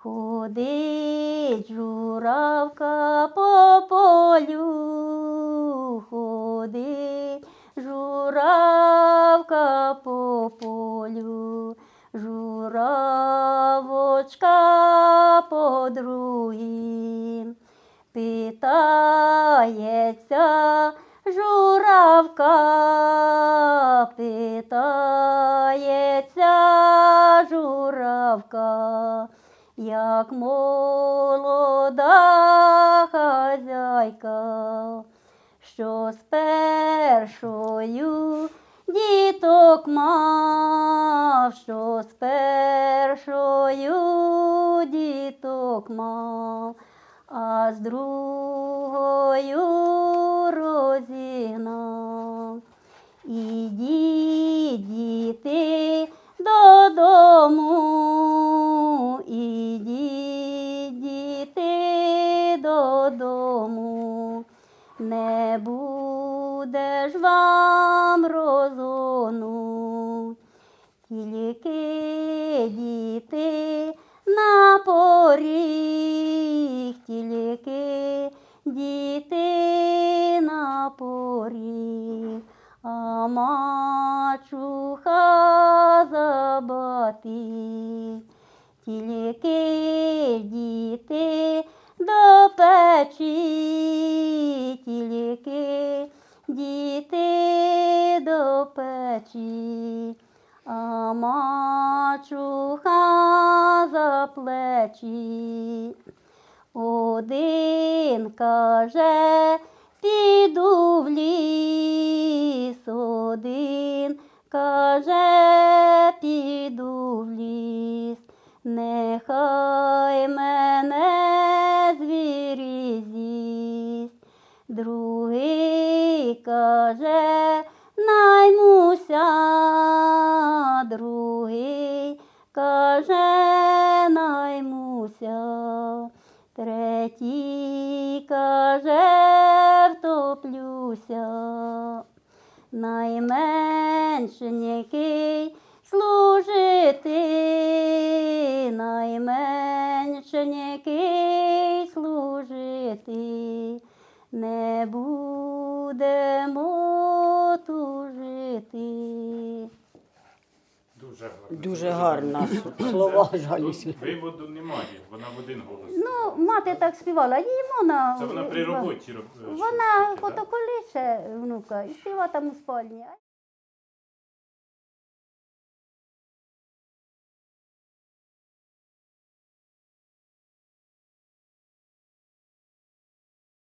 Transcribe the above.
Ходить журавка по полю, ходить журавка по полю, журавочка по другім. Питається журавка, питається журавка, як молода хазяйка, що з першою діток мав, що з першою діток мав, а з другою додому, не буде ж вам розону, тільки діти на поріг, тільки діти на поріг, а мачуха забати, тільки діти до печі, тільки діти до печі, а мачуха за плечі. Один каже, піду в ліс, один каже, піду в ліс, нехай каже, наймуся, другий каже, наймуся. Третій каже, втоплюся, найменшенький служити, найменшенький служити, не будемо тужити. Дуже гарно. Дуже гарно. Слова жалісні. Виводу немає, вона в один голос. Ну, мати так співала, їй вона. Це вона при роботі робила. Вона щось да? фотоколіше внука і співа там у спальні.